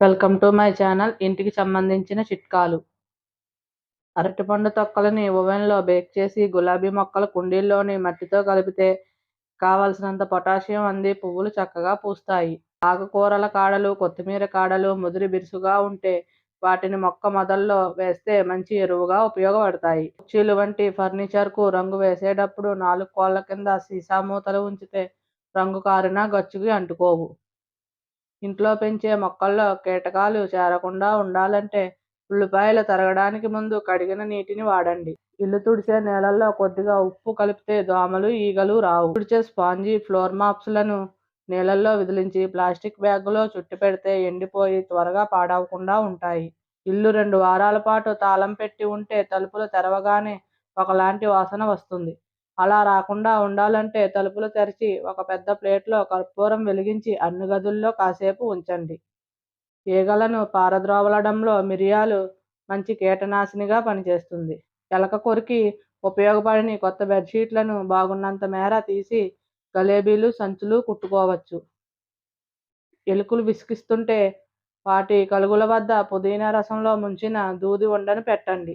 Welcome to my channel ఇంటికి సంబంధించిన చిట్కాలు. అరటిపండు తొక్కలని ఓవెన్లో బేక్ చేసి గులాబీ మొక్కల కుండీల్లోని మట్టితో కలిపితే కావలసినంత పొటాషియం అంది. పువ్వులు చక్కగా పూస్తాయి. ఆకుకూరల కాడలు కొత్తిమీర కాడలు ముదిరి బిరుసుగా ఉంటే వాటిని మొక్క మొదల్లో వేస్తే మంచి ఎరువుగా ఉపయోగపడతాయి. కుర్చీలు వంటి ఫర్నిచర్కు రంగు వేసేటప్పుడు నాలుగు కోళ్ళ కింద సీసా మూతలు ఉంచితే రంగు కారినా గచ్చుకి అంటుకోవు. ఇంట్లో పెంచే మొక్కల్లో కీటకాలు చేరకుండా ఉండాలంటే ఉల్లిపాయలు తరగడానికి ముందు కడిగిన నీటిని వాడండి. ఇల్లు తుడిచే నేలల్లో కొద్దిగా ఉప్పు కలిపితే దోమలు ఈగలు రావు. తుడిచే స్పాంజీ ఫ్లోర్ మాప్స్లను నీళ్ళల్లో విదిలించి ప్లాస్టిక్ బ్యాగులో చుట్టి పెడితే ఎండిపోయి త్వరగా పాడవకుండా ఉంటాయి. ఇల్లు రెండు వారాల పాటు తాళం పెట్టి ఉంటే తలుపులు తెరవగానే ఒకలాంటి వాసన వస్తుంది. అలా రాకుండా ఉండాలంటే తలుపులు తెరిచి ఒక పెద్ద ప్లేట్లో కర్పూరం వెలిగించి అన్ని గదుల్లో కాసేపు ఉంచండి. ఈగలను పారద్రోవలడంలో మిరియాలు మంచి కీటనాశినిగా పనిచేస్తుంది. ఎలక కొరికి ఉపయోగపడని కొత్త బెడ్షీట్లను బాగున్నంత మేర తీసి గలేబీలు సంచులు కుట్టుకోవచ్చు. ఎలుకలు విసిగిస్తుంటే వాటి కలుగుల వద్ద పుదీనా రసంలో ముంచిన దూది ఉండను పెట్టండి.